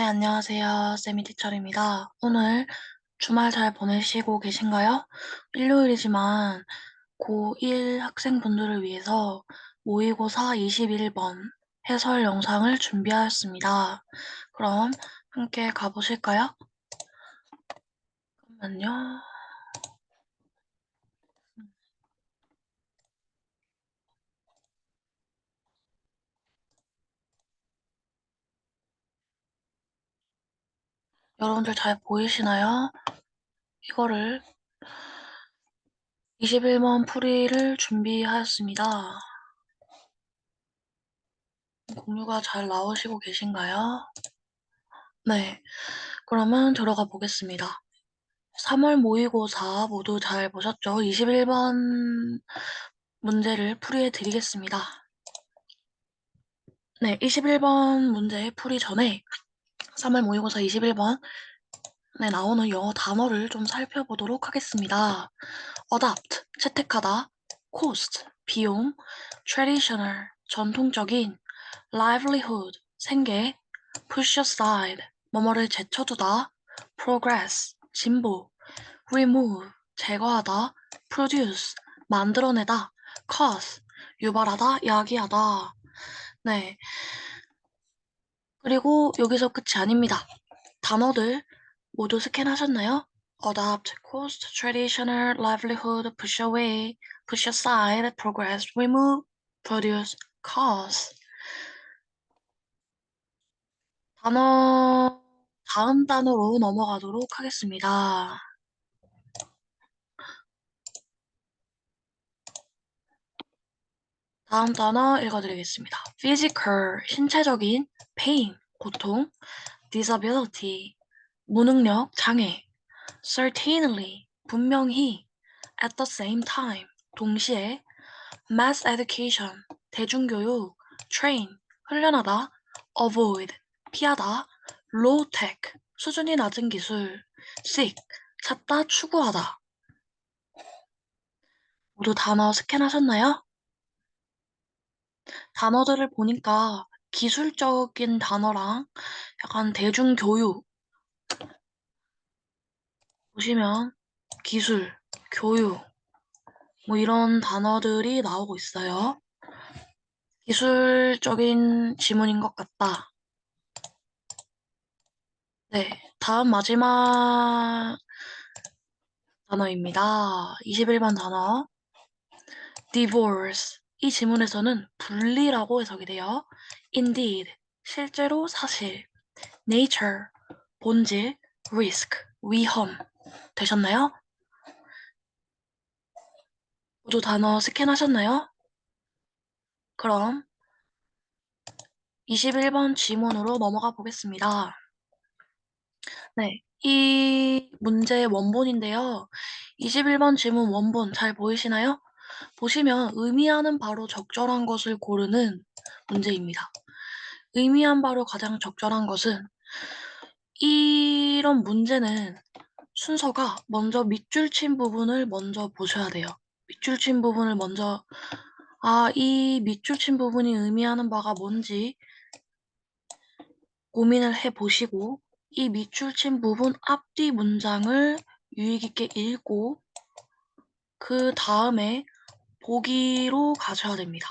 네, 안녕하세요. 세미티처입니다. 오늘 주말 잘 보내시고 계신가요? 일요일이지만 고1 학생분들을 위해서 모의고사 21번 해설 영상을 준비하였습니다. 그럼 함께 가보실까요? 잠깐만요. 여러분들 잘 보이시나요? 이거를 21번 풀이를 준비하였습니다. 공유가 잘 나오시고 계신가요? 네, 그러면 들어가 보겠습니다. 3월 모의고사 모두 잘 보셨죠? 21번 문제를 풀이해 드리겠습니다. 네, 21번 문제 풀이 전에 3월 모의고사 21번에 나오는 영어 단어를 좀 살펴보도록 하겠습니다. adopt, 채택하다, cost, 비용, traditional, 전통적인, livelihood, 생계, push aside, 뭐뭐를 제쳐두다, progress, 진보, remove, 제거하다, produce, 만들어내다, cause, 유발하다, 야기하다. 네. 그리고 여기서 끝이 아닙니다. 단어들 모두 스캔하셨나요? adopt, cost, traditional, livelihood, push away, push aside, progress, remove, produce, cause. 단어, 다음 단어로 넘어가도록 하겠습니다. 다음 단어 읽어드리겠습니다. physical, 신체적인, pain, 고통, disability, 무능력, 장애, certainly, 분명히, at the same time, 동시에, mass education, 대중교육, train, 훈련하다, avoid, 피하다, low tech, 수준이 낮은 기술, seek, 찾다, 추구하다. 모두 단어 스캔하셨나요? 단어들을 보니까 기술적인 단어랑 약간 대중교육 보시면 기술, 교육 뭐 이런 단어들이 나오고 있어요. 기술적인 지문인 것 같다. 네, 다음 마지막 단어입니다. 21번 단어. divorce. 이 지문에서는 분리라고 해석이 돼요. indeed. 실제로 사실. nature. 본질. risk. 위험. 되셨나요? 모두 단어 스캔하셨나요? 그럼 21번 지문으로 넘어가 보겠습니다. 네, 이 문제의 원본인데요. 21번 지문 원본 잘 보이시나요? 보시면 의미하는 바로 적절한 것을 고르는 문제입니다. 의미한 바로 가장 적절한 것은 이런 문제는 순서가 먼저 밑줄 친 부분을 먼저 보셔야 돼요. 밑줄 친 부분을 먼저 아, 이 밑줄 친 부분이 의미하는 바가 뭔지 고민을 해 보시고 이 밑줄 친 부분 앞뒤 문장을 유의 깊게 읽고 그 다음에 보기로 가셔야 됩니다.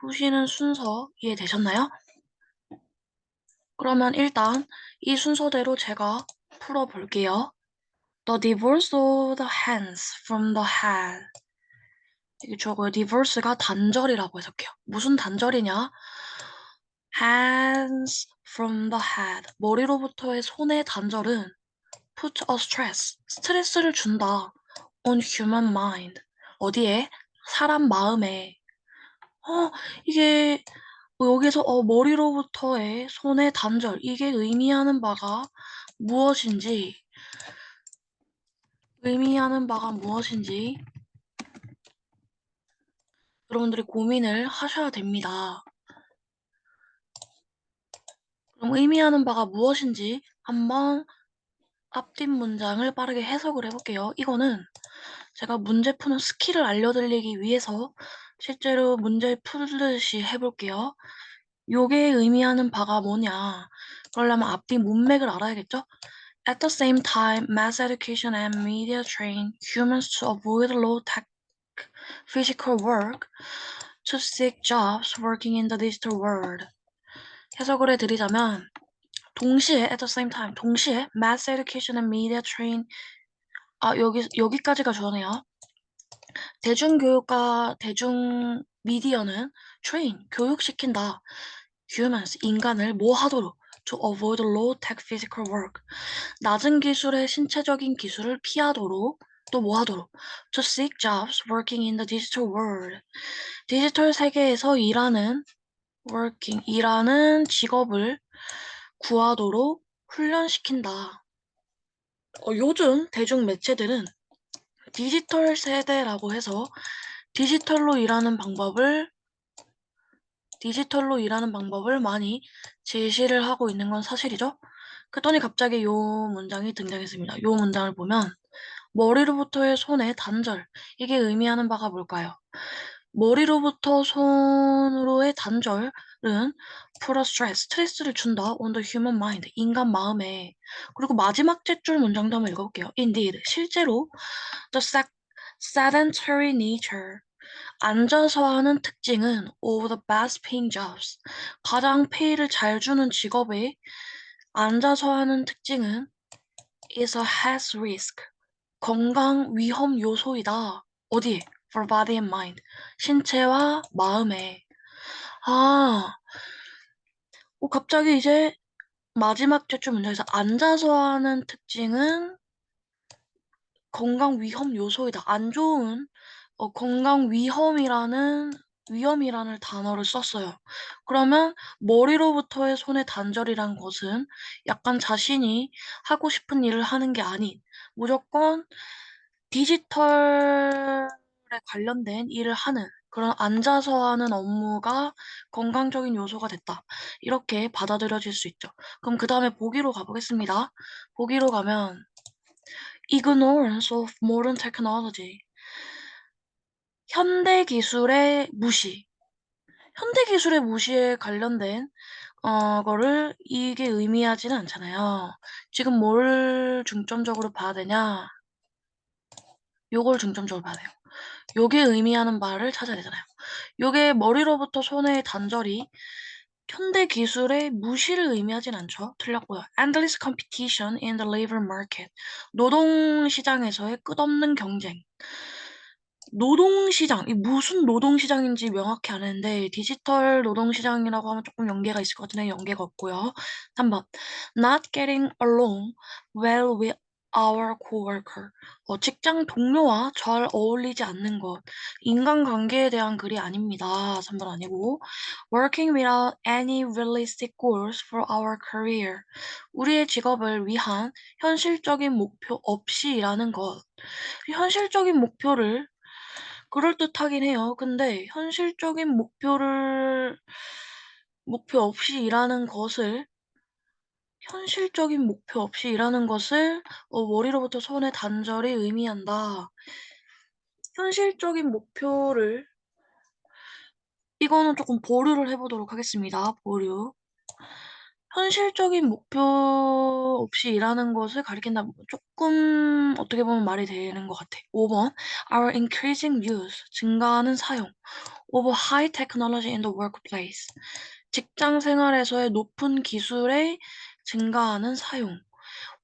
보시는 순서 이해되셨나요? 그러면 일단 이 순서대로 제가 풀어볼게요. The divorce of the hands from the head. 이게 저거 divorce가 단절이라고 해석해요. 무슨 단절이냐? hands from the head. 머리로부터의 손의 단절은 put a stress. 스트레스를 준다. on human mind. 어디에? 사람 마음에. 어, 이게 뭐 여기서 어, 머리로부터의 손의 단절. 이게 의미하는 바가 무엇인지 의미하는 바가 무엇인지 여러분들이 고민을 하셔야 됩니다. 그럼 의미하는 바가 무엇인지 한번 앞뒷 문장을 빠르게 해석을 해볼게요. 이거는 제가 문제 푸는 스킬을 알려드리기 위해서 실제로 문제 풀듯이 해볼게요. 요게 의미하는 바가 뭐냐. 그러려면 앞뒤 문맥을 알아야겠죠? At the same time, mass education and media train humans to avoid low-tech physical work, to seek jobs working in the digital world. 해석을 해드리자면 동시에 at the same time 동시에 mass education and media train 아 여기 여기까지가 주어네요. 대중교육과 대중 미디어는 train 교육시킨다. humans 인간을 뭐 하도록 to avoid low tech physical work 낮은 기술의 신체적인 기술을 피하도록 또 뭐 하도록 to seek jobs working in the digital world 디지털 세계에서 일하는 working 일하는 직업을 구하도록 훈련시킨다. 어, 요즘 대중 매체들은 디지털 세대라고 해서 디지털로 일하는 방법을 디지털로 일하는 방법을 많이 제시를 하고 있는 건 사실이죠. 그랬더니 갑자기 요 문장이 등장했습니다. 요 문장을 보면 머리로부터의 손의 단절 이게 의미하는 바가 뭘까요? 머리로부터 손으로의 단절은 a stress, 스트레스를 준다 on the human mind, 인간 마음에. 그리고 마지막 째줄 문장도 한번 읽어볼게요. Indeed, 실제로 the sedentary nature, 앉아서 하는 특징은 of the best paying jobs, 가장 페이를 잘 주는 직업의 앉아서 하는 특징은 is a health risk, 건강 위험 요소이다. 어디에? For body and mind, 신체와 마음에. 아, 어, 갑자기 이제 마지막 제출 문장에서 앉아서 하는 특징은 건강 위험 요소이다. 안 좋은 어, 건강 위험이라는 위험이라는 단어를 썼어요. 그러면 머리로부터의 손의 단절이란 것은 약간 자신이 하고 싶은 일을 하는 게 아닌 무조건 디지털에 관련된 일을 하는 그런 앉아서 하는 업무가 건강적인 요소가 됐다. 이렇게 받아들여질 수 있죠. 그럼 그 다음에 보기로 가보겠습니다. 보기로 가면 ignorance of modern technology 현대 기술의 무시 현대 기술의 무시에 관련된 어, 거를 이게 의미하지는 않잖아요. 지금 뭘 중점적으로 봐야 되냐? 요걸 중점적으로 봐야 돼요. 요게 의미하는 바를 찾아야 되잖아요. 요게 머리로부터 손의 단절이 현대 기술의 무시를 의미하진 않죠. 틀렸고요. Endless competition in the labor market. 노동 시장에서의 끝없는 경쟁. 노동시장, 이 무슨 노동시장인지 명확히 안 했는데 디지털 노동시장이라고 하면 조금 연계가 있을 것 같은데 연계가 없고요. 3번 Not getting along well with our coworker. 어, 직장 동료와 잘 어울리지 않는 것. 인간관계에 대한 글이 아닙니다. 3번 아니고 Working without any realistic goals for our career. 우리의 직업을 위한 현실적인 목표 없이 일하는 것. 현실적인 목표를 그럴듯하긴 해요. 근데 현실적인 목표를 목표 없이 일하는 것을 현실적인 목표 없이 일하는 것을 어, 머리로부터 손의 단절이 의미한다. 현실적인 목표를 이거는 조금 보류를 해보도록 하겠습니다. 보류. 현실적인 목표 없이 일하는 것을 가리킨다. 조금 어떻게 보면 말이 되는 것 같아. 5번 Our increasing use 증가하는 사용 of high technology in the workplace 직장 생활에서의 높은 기술의 증가하는 사용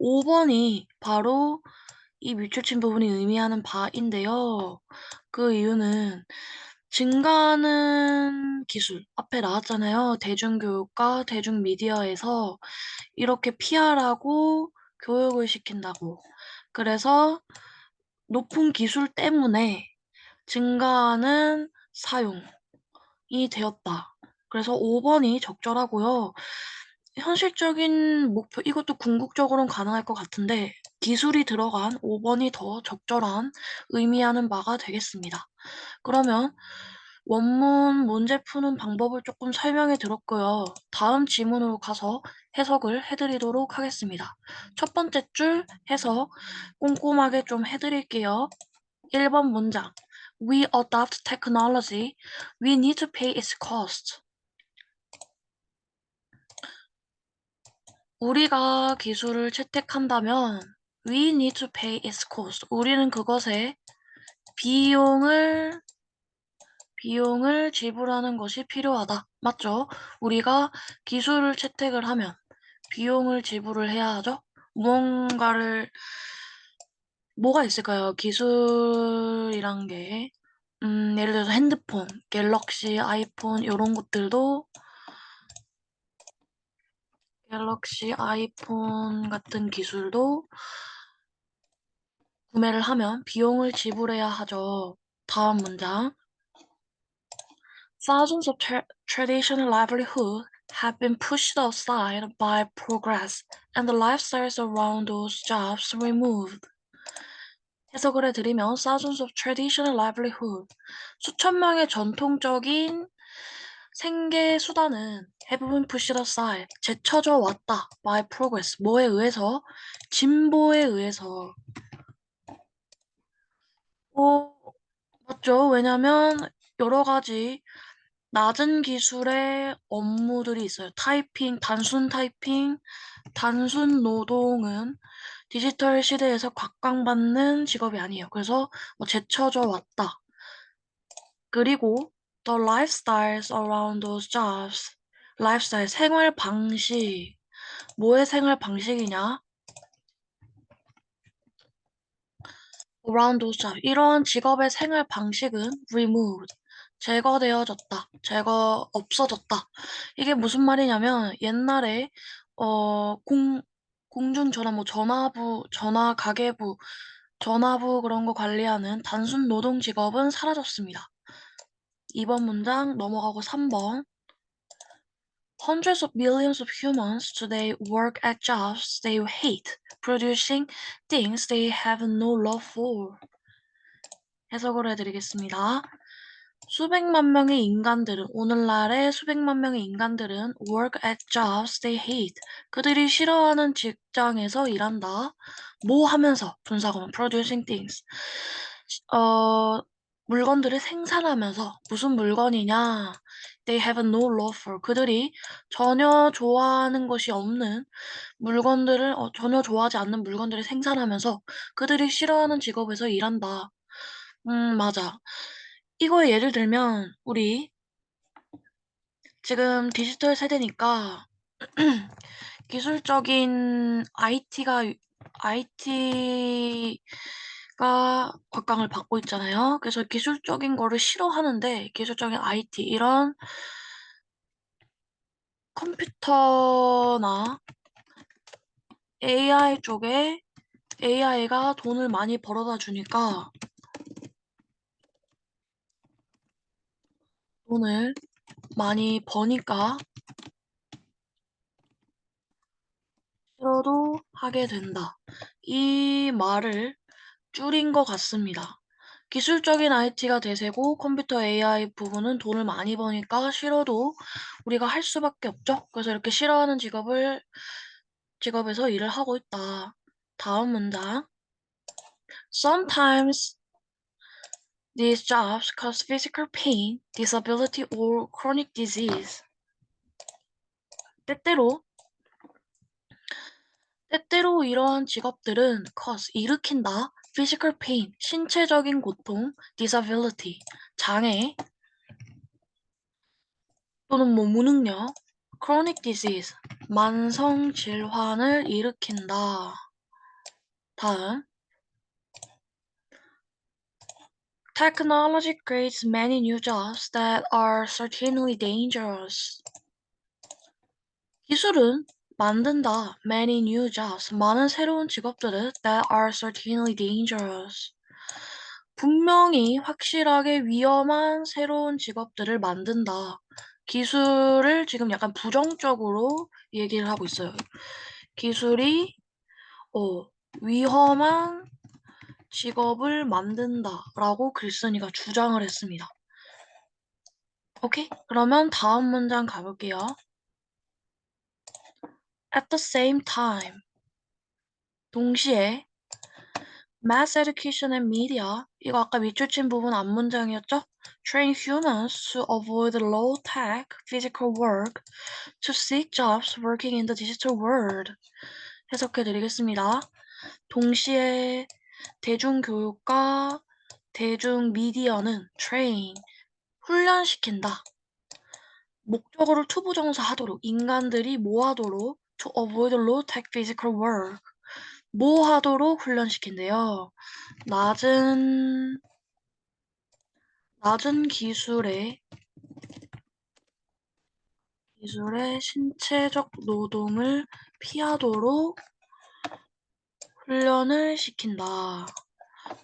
5번이 바로 이 밑줄친 부분이 의미하는 바인데요. 그 이유는 증가하는 기술 앞에 나왔잖아요. 대중교육과 대중미디어에서 이렇게 PR하고 교육을 시킨다고. 그래서 높은 기술 때문에 증가하는 사용이 되었다. 그래서 5번이 적절하고요. 현실적인 목표, 이것도 궁극적으로는 가능할 것 같은데 기술이 들어간 5번이 더 적절한 의미하는 바가 되겠습니다. 그러면 원문 문제 푸는 방법을 조금 설명해 드렸고요. 다음 지문으로 가서 해석을 해드리도록 하겠습니다. 첫 번째 줄 해석 꼼꼼하게 좀 해드릴게요. 1번 문장 We adopt technology. We need to pay its cost. 우리가 기술을 채택한다면 we need to pay its cost. 우리는 그것에 비용을 비용을 지불하는 것이 필요하다. 맞죠? 우리가 기술을 채택을 하면 비용을 지불을 해야 하죠. 무언가를 뭐가 있을까요? 기술이란 게 음, 예를 들어서 핸드폰, 갤럭시, 아이폰 이런 것들도 갤럭시, 아이폰 같은 기술도 구매를 하면 비용을 지불해야 하죠. 다음 문장. Thousands of tra- traditional livelihoods have been pushed aside by progress and the lifestyles around those jobs removed. 해석을 해드리면 thousands of traditional livelihood 수천 명의 전통적인 생계 수단은 been pushed aside 제쳐져 왔다 by progress 뭐에 의해서 진보에 의해서 어, 맞죠 왜냐면 여러 가지 낮은 기술의 업무들이 있어요 타이핑 단순 타이핑 단순 노동은 디지털 시대에서 각광받는 직업이 아니에요. 그래서 뭐 제쳐져 왔다. 그리고 the lifestyles around those jobs, lifestyle 생활 방식, 뭐의 생활 방식이냐? around those jobs, 이러한 직업의 생활 방식은 removed, 제거되어졌다, 제거 없어졌다. 이게 무슨 말이냐면 옛날에 어, 공 공중 전화, 뭐 전화부, 전화 가계부, 전화부 그런 거 관리하는 단순 노동 직업은 사라졌습니다. 2번 문장 넘어가고 3번. Hundreds of millions of humans today work at jobs they hate, producing things they have no love for. 해석을 해드리겠습니다. 수백만 명의 인간들은 오늘날의 수백만 명의 인간들은 work at jobs they hate. 그들이 싫어하는 직장에서 일한다. 뭐 하면서 분사구문 producing things. 어 물건들을 생산하면서 무슨 물건이냐? They have no love for. 그들이 전혀 좋아하는 것이 없는 물건들을 어, 전혀 좋아하지 않는 물건들을 생산하면서 그들이 싫어하는 직업에서 일한다. 음 맞아. 이거에 예를 들면 우리 지금 디지털 세대니까 기술적인 IT가 IT 가 곽강을 받고 있잖아요. 그래서 기술적인 거를 싫어하는데 기술적인 IT 이런 컴퓨터나 AI 쪽에 AI가 돈을 많이 벌어다 주니까 돈을 많이 버니까 싫어도 하게 된다. 이 말을 줄인 것 같습니다. 기술적인 IT가 대세고 컴퓨터 AI 부분은 돈을 많이 버니까 싫어도 우리가 할 수밖에 없죠. 그래서 이렇게 싫어하는 직업을 직업에서 일을 하고 있다. 다음 문장. Sometimes these jobs cause physical pain, disability, or chronic disease. 때때로 때때로 이러한 직업들은 cause 일으킨다. Physical pain 신체적인 고통, disability 장애 또는 뭐 무능력, chronic disease 만성 질환을 일으킨다. 다음 Technology creates many new jobs that are certainly dangerous. 기술은 만든다 many new jobs 많은 새로운 직업들을 that are certainly dangerous. 분명히 확실하게 위험한 새로운 직업들을 만든다. 기술을 지금 약간 부정적으로 얘기를 하고 있어요. 기술이 어, 위험한 직업을 만든다라고 글쓴이가 주장을 했습니다. 오케이? 그러면 다음 문장 가볼게요. At the same time, 동시에 mass education and media 이거 아까 밑줄 친 부분 앞 문장이었죠? train humans to avoid low-tech physical work to seek jobs working in the digital world. 해석해 드리겠습니다. 동시에 대중교육과 대중미디어는 train, 훈련시킨다. 목적어를 투부정사 하도록, 인간들이 뭐 하도록 to avoid low-tech physical work. 뭐 하도록 훈련시킨대요. 낮은 낮은 기술의 기술의 신체적 노동을 피하도록 훈련을 시킨다.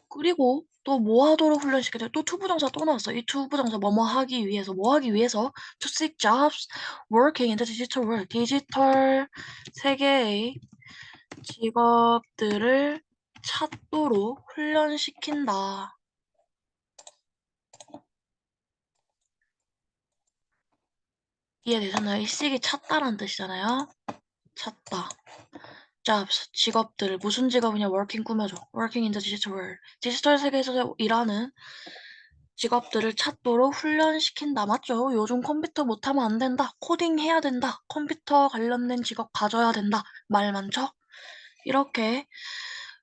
그리고 또 뭐 하도록 훈련시켜야 돼? 또 투부정사 또 나왔어. 이 투부정사 뭐뭐 하기 위해서 뭐 하기 위해서 to seek jobs working in the digital world 디지털 세계의 직업들을 찾도록 훈련시킨다. 이해되셨나요? 이 seek이 찾다라는 뜻이잖아요. 찾다. Jobs, 직업들. 무슨 직업이냐? working 꾸며줘. working in the digital world. 디지털 세계에서 일하는 직업들을 찾도록 훈련시킨다. 맞죠? 요즘 컴퓨터 못하면 안 된다. 코딩 해야 된다. 컴퓨터 관련된 직업 가져야 된다. 말 많죠? 이렇게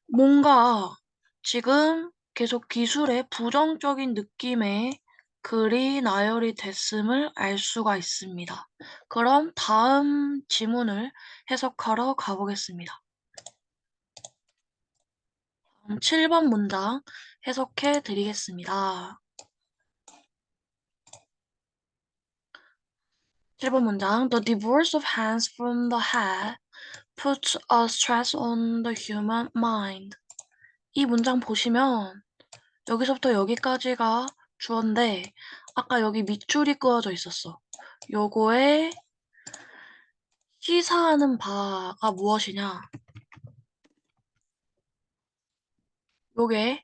뭔가 지금 계속 기술의 부정적인 느낌의 글이 나열이 됐음을 알 수가 있습니다. 그럼 다음 지문을 해석하러 가보겠습니다. 7번 문장 해석해 드리겠습니다. 7번 문장 The divorce of hands from the head puts a stress on the human mind. 이 문장 보시면 여기서부터 여기까지가 주어인데 아까 여기 밑줄이 그어져 있었어. 요거에 시사하는 바가 무엇이냐? 요게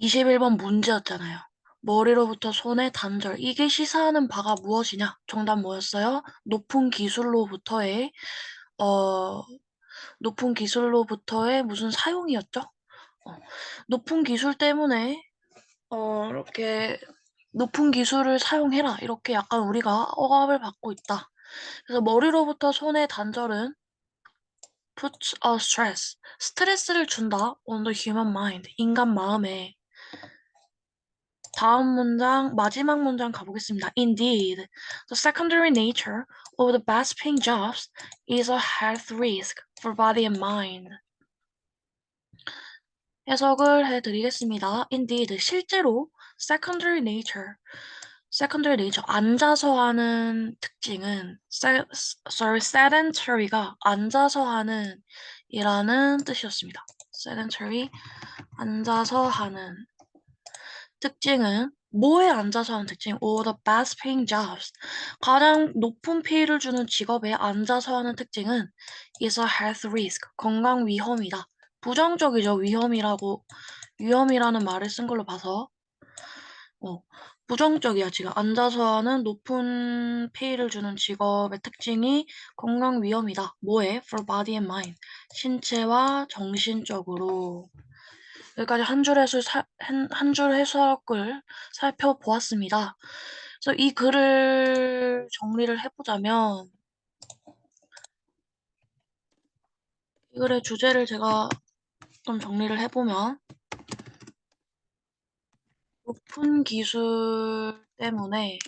21번 문제였잖아요. 머리로부터 손의 단절. 이게 시사하는 바가 무엇이냐? 정답 뭐였어요? 높은 기술로부터의 어 높은 기술로부터의 무슨 사용이었죠? 어, 높은 기술 때문에 어 이렇게 높은 기술을 사용해라 이렇게 약간 우리가 억압을 받고 있다. 그래서 머리로부터 손의 단절은 puts a stress, 스트레스를 준다 on the human mind, 인간 마음에. 다음 문장, 마지막 문장 가보겠습니다. Indeed, the secondary nature of the best paying jobs is a health risk for body and mind. 해석을 해드리겠습니다. Indeed, 실제로 secondary nature, secondary nature, 앉아서 하는 특징은 sorry, sedentary가 앉아서 하는 이라는 뜻이었습니다. sedentary, 앉아서 하는 특징은 뭐에 앉아서 하는 특징? All the best paying jobs. 가장 높은 페이를 주는 직업에 앉아서 하는 특징은 is a health risk. 건강 위험이다. 부정적이죠. 위험이라고 위험이라는 말을 쓴 걸로 봐서 어, 부정적이야. 지금 앉아서 하는 높은 페이를 주는 직업의 특징이 건강 위험이다. 뭐에? For body and mind. 신체와 정신적으로. 여기까지 한 줄 해설 한줄 해석을 살펴보았습니다. 그래서 이 글을 정리를 해보자면 이 글의 주제를 제가 좀 정리를 해보면 높은 기술 때문에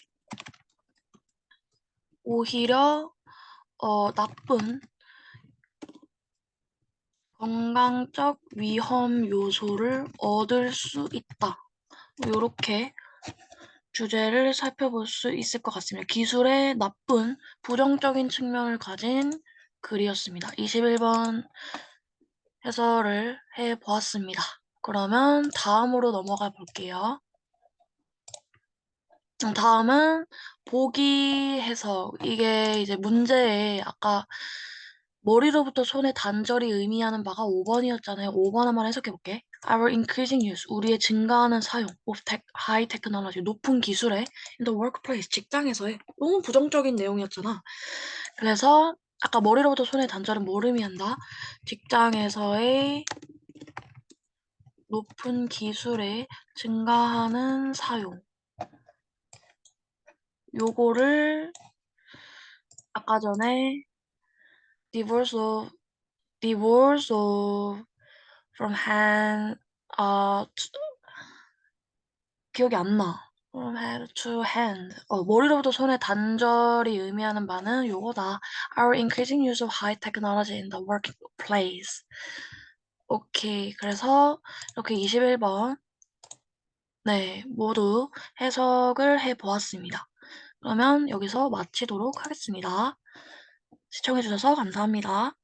오히려 어, 나쁜 건강적 위험 요소를 얻을 수 있다. 이렇게 주제를 살펴볼 수 있을 것 같습니다. 기술의 나쁜 부정적인 측면을 가진 글이었습니다. 21번 해설을 해 보았습니다. 그러면 다음으로 넘어가 볼게요. 다음은 보기 해석. 이게 이제 문제에 아까 머리로부터 손의 단절이 의미하는 바가 5번이었잖아요. 5번 한번 해석해 볼게. Our increasing use, 우리의 증가하는 사용 of tech, high technology, 높은 기술에 in the workplace, 직장에서의 너무 부정적인 내용이었잖아. 그래서 아까 머리로부터 손의 단절은 뭘 의미한다? 직장에서의 높은 기술의 증가하는 사용. 요거를 아까 전에 divorce of divorce of from hand 아 기억이 안 나. From head to hand. 어, 머리로부터 손에 단절이 의미하는 바는 요거다. Our increasing use of high technology in the workplace. 오케이. 그래서 이렇게 21번 네, 모두 해석을 해 보았습니다. 그러면 여기서 마치도록 하겠습니다. 시청해 주셔서 감사합니다.